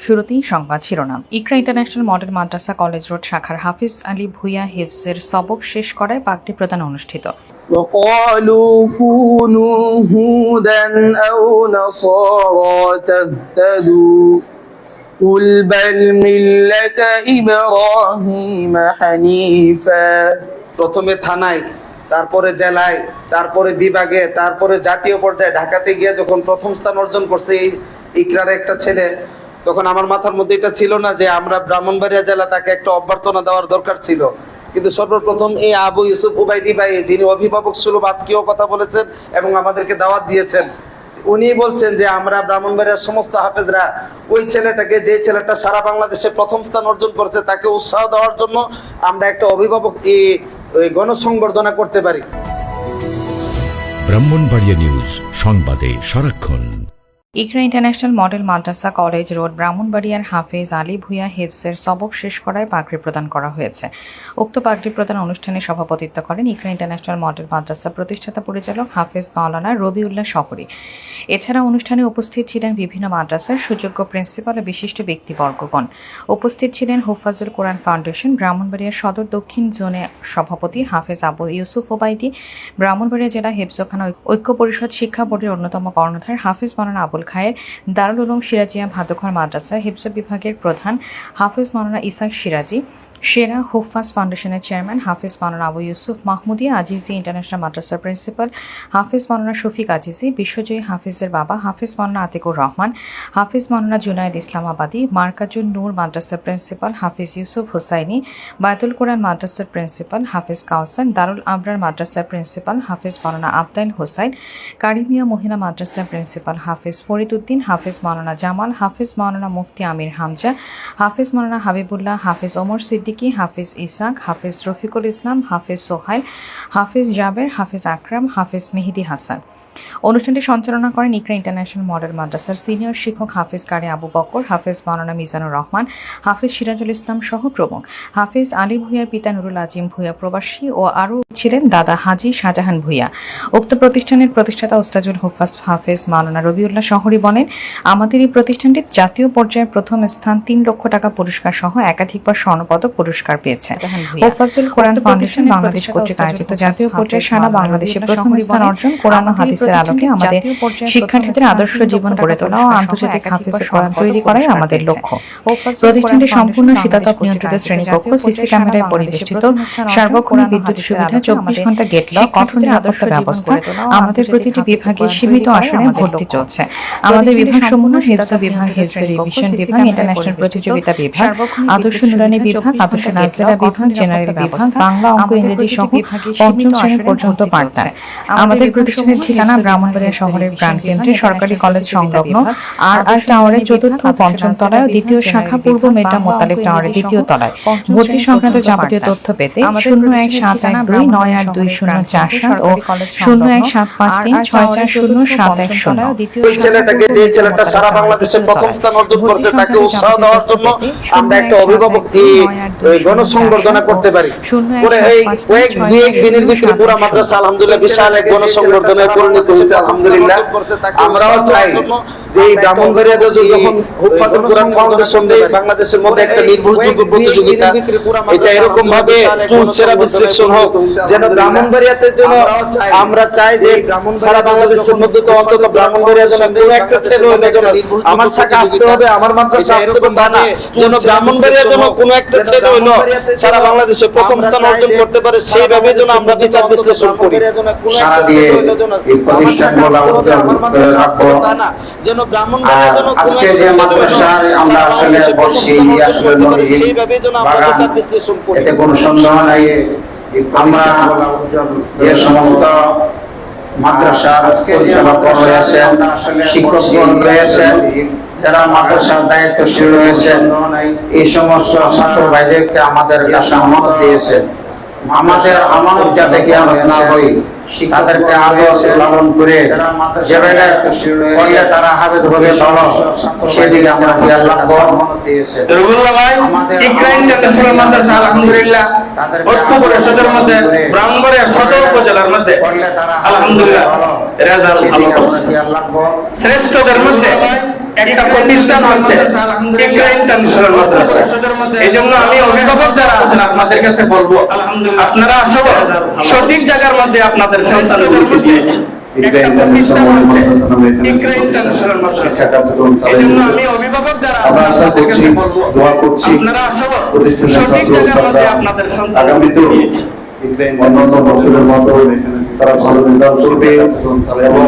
শুরুতেই সংবাদ শিরোনাম Iqra international model madrasa college road শাখার হাফিজ আলী ভুইয়া হিফজের সবক শেষ করায় পাগড়ি প্রদান অনুষ্ঠিত وقالوا كونوا هودا أو نصارى تهتدوا قل بل ملة إبراهيم حنيفا প্রথমে থানায় তারপরে জেলায় তারপরে বিভাগে তারপরে জাতীয় পর্যায়ে ঢাকাতে গিয়ে যখন প্রথম স্থান অর্জন করছে এই ইকরার একটা ছেলে তখন আমার মাথার মধ্যে এটা ছিল না যে আমরা ব্রাহ্মণবাড়িয়া জেলা তাকে একটা অভ্যর্থনা দেওয়ার দরকার ছিল। কিন্তু সর্বপ্রথম এই আবু ইউসুফ উবাইদি ভাই, যিনি অভিভাবক সুলভ, আজকেও কথা বলেছেন এবং আমাদেরকে দাওয়াত দিয়েছেন, উনি বলছেন যে আমরা ব্রাহ্মণবাড়িয়ার সমস্ত হাফেজরা ওই ছেলেটাকে, যে ছেলেটা সারা বাংলাদেশে প্রথম স্থান অর্জন করছে, তাকে উৎসাহ দেওয়ার জন্য আমরা একটা অভিভাবক গণসংবর্ধনা করতে পারি। ব্রাহ্মণবাড়িয়া নিউজ, সংবাদে সারাক্ষণ। Iqra International Model Madrasa College Road ব্রাহ্মণবাড়িয়ার হাফেজ আলী ভুইয়া হিফজের সবক শেষ করায় পাগড়ি প্রদান করা হয়েছে। উক্ত পাগড়ি প্রদান অনুষ্ঠানে সভাপতিত্ব করেন ইকরা ইন্টারন্যাশনাল মডেল মাদ্রাসা প্রতিষ্ঠাতা পরিচালক হাফেজ মাওলানা রবিউল্লাহ শহরী। এছাড়া অনুষ্ঠানে উপস্থিত ছিলেন বিভিন্ন মাদ্রাসার সুযোগ্য প্রিন্সিপাল ও বিশিষ্ট ব্যক্তিবর্গগণ। উপস্থিত ছিলেন হুফাজুল কোরআন ফাউন্ডেশন ব্রাহ্মণবাড়িয়া সদর দক্ষিণ জোনে সভাপতি হাফেজ আবু ইউসুফ ওবাইদি ব্রাহ্মণবাড়িয়া জেলা হেফজখানা ঐক্য পরিষদ শিক্ষা বোর্ডের অন্যতম কর্ণধার হাফেজ মাওলানা আবুল খায়ের দারুল উলুম সিরাজিয়া ভাদুঘর মাদ্রাসা হিফজ বিভাগের প্রধান হাফিজ মাওলানা ইসাক সিরাজি সেরা হুফাজ ফাউন্ডেশনের চেয়ারম্যান হাফিজ মাওলানা আবু ইউসুফ মাহমুদিয়া আজিজি ইন্টারন্যাশনাল মাদ্রাসার প্রিন্সিপাল হাফিজ মাওলানা শফিক আজিজি, বিশ্বজয়ী হাফিজের বাবা হাফিজ মাওলানা আতিকুর রহমান, হাফিজ মাওলানা জুনায়েদ ইসলামাবাদী, মার্কাজুন নূর মাদ্রাসার প্রিন্সিপাল হাফিজ ইউসুফ হুসাইনি, বায়তুল কোরআন মাদ্রাসার প্রিন্সিপাল হাফিজ কাউসান, দারুল আবরার মাদ্রাসার প্রিন্সিপাল হাফিজ মাওলানা আবদাইল হোসাইন, কারিমিয়া মহিলা মাদ্রাসার প্রিন্সিপাল হাফিজ ফরিদ উদ্দিন হাফিজ মাওলানা জামাল, হাফিজ মাওলানা মুফতি আমির হামজা, হাফিজ মাওলানা হাবিবুল্লাহ, হাফিজ ওমর সিদ্দিকী হাফিজ ইসাক, হাফিজ রফিকুল ইসলাম, হাফিজ সোহাইল, হাফিজ জাবের, হাফিজ আকরাম, হাফিজ মেহেদি হাসান। অনুষ্ঠানটি সঞ্চালনা করেন ইকরা ইন্টারন্যাশনাল মডেল মাদ্রাসার সিনিয়র শিক্ষক হাফিজ কারি আবু বকর, হাফিজ মাওলানা মিজানুর রহমান, হাফিজ সিরাজুল ইসলাম সহ প্রমুখ। হাফিজ আলী ভুইয়ার পিতা নুরুল আজিম ভুইয়া প্রবাসী ও আরও ছিলেন দাদা হাজি শাহজাহান ভুইয়া। উক্ত প্রতিষ্ঠানের প্রতিষ্ঠাতা ওস্তাজুল হুফাজ হাফিজ মাওলানা রবিউল্লাহ শহরী বলেন, আমাদের এই প্রতিষ্ঠানটি জাতীয় পর্যায়ে প্রথম স্থান তিন লক্ষ টাকা পুরস্কার সহ একাধিকবার স্বর্ণপদক পুরস্কার পেয়েছে। কোরআন ফাউন্ডেশন বাংলাদেশ কর্তৃক আয়োজিত জাতীয় পর্যায়ে সারা বাংলাদেশে প্রথম স্থান অর্জন কোরআন ও হাদিসের আলোকে আমাদের শিক্ষার্থীদের আদর্শ জীবন গড়ে তোলা ও আন্তর্জাতিক হাফিজের কোরআন তৈরি করাই আমাদের লক্ষ্য। প্রতিষ্ঠানটি সম্পূর্ণ শীতাতপ নিয়ন্ত্রিত শ্রেণীকক্ষ সিসি ক্যামেরায় পরিবেষ্টিত সার্বক্ষণ বিদ্যুৎ সুবিধা চব্বিশ ঘণ্টা গেট লক কঠোর নিরাপত্তা ব্যবস্থা আমাদের প্রতিটি বিভাগে সীমিত আসনে ভর্তি চলছে আমাদের বিভাগ সমূহ হিফজ বিভাগ হিফজ রিভিশন বিভাগ ইন্টারন্যাশনাল প্রতিযোগিতা বিভাগ আদর্শ নুরানি বিভাগ আদর্শ নাজেরা বিভাগ জেনারেল বিভাগ বাংলা অঙ্ক ইংরেজি সহ পঞ্চম শ্রেণি পর্যন্ত পাঠদান আমাদের প্রতিষ্ঠানের ঠিকানা ব্রাহ্মণবাড়িয়া শহরের প্রাণকেন্দ্রে সরকারি কলেজ সংলগ্ন আর আর টাওয়ারের চতুর্থ পঞ্চম তলায় দ্বিতীয় শাখা পূর্ব মেটা মোতালেব টাওয়ারের দ্বিতীয় তলায়। ভর্তি সংক্রান্ত যাবতীয় তথ্য পেতে শূন্য এক সাত এক দুই নয় আট দুই শূন্য চার সাত ও শূন্য এক সাত পাঁচ তিন ছয় চার শূন্য সাত এক শূন্য। ওই ছেলেটাকে যে ছেলেটা সারা বাংলাদেশে প্রথম স্থান অর্জন করছে তাকে উৎসাহ দেওয়ার জন্য আমরা একটা অভিভাবক গণসংবর্ধনা করতে পারি। পরে এই কয়েক দুই এক দিনের ভিতরে পুরো মাদ্রাসা আলহামদুলিল্লাহ বিশাল এক গণসংবর্ধনায় পরিণত হয়েছে আলহামদুলিল্লাহ। আমরাও চাই যে এই ব্রাহ্মণবাড়িয়াতে যখন হুফাজুল কোরআন ফাউন্ডেশন দেয় বাংলাদেশের মধ্যে একটা নির্ভরযোগ্য প্রতিযোগিতা এটা এরকম ভাবে চুলসেরা বিশ্লেষণ হোক যেন ব্রাহ্মণবাড়িয়াতে আমরা চাই যে সারা বাংলাদেশের মধ্যে তো অন্তত ব্রাহ্মণবাড়িয়া যেন কোনো একটা ছেলে হলে যেন আমার শাখা আসতে হবে আমার মাদ্রাসা আসতে হবে তা না যেন ব্রাহ্মণবাড়িয়া যেন কোনো একটা ছেলে হলো সারা বাংলাদেশে প্রথম স্থান অর্জন করতে পারে সেইভাবে যেন আমরা বিচার বিশ্লেষণ করি। সারা দিয়ে এই প্রতিষ্ঠানগুলো মাদ্রাসা তা না যেন ব্রাহ্মণবাড়িয়া যেন আজকে যে ছেলে আমরা আসলে বসছি আসলে করতে সেইভাবে যেন আমরা বিচার বিশ্লেষণ করি। এতে কোনো সন্দেহ নাই। আমরা যে সমস্ত মাদ্রাসার পরিচালক রয়েছেন শিক্ষকগণ রয়েছেন যারা মাদ্রাসার দায়িত্বশীল রয়েছেন এই সমস্ত ছাত্র ভাইদেরকে আমাদের কাছে আমানত দিয়েছেন। আমাদের আমানত যাতে কি আমরা না হই তাদেরকে আদর লালন করে করলে তারা হাবেদ হবে ভালো সেদিকে আমরা খেয়াল রাখব আলহামদুলিল্লাহ। পরিষদের মধ্যে সদর উপজেলার মধ্যে। আলহামদুলিল্লাহ। শ্রেষ্ঠদের মধ্যে একটা প্রতিষ্ঠান হচ্ছে এই জন্য আমি অভিভাবক যারা আছেন আপনাদের কাছে বলব আপনারা আসলে সঠিক জায়গার মধ্যে আপনাদের সন্তানদেরকে দিয়েছেন আগামীতেও অন্যান্য বছরের মতো তারা ভালো রেজাল্ট করবে। এবং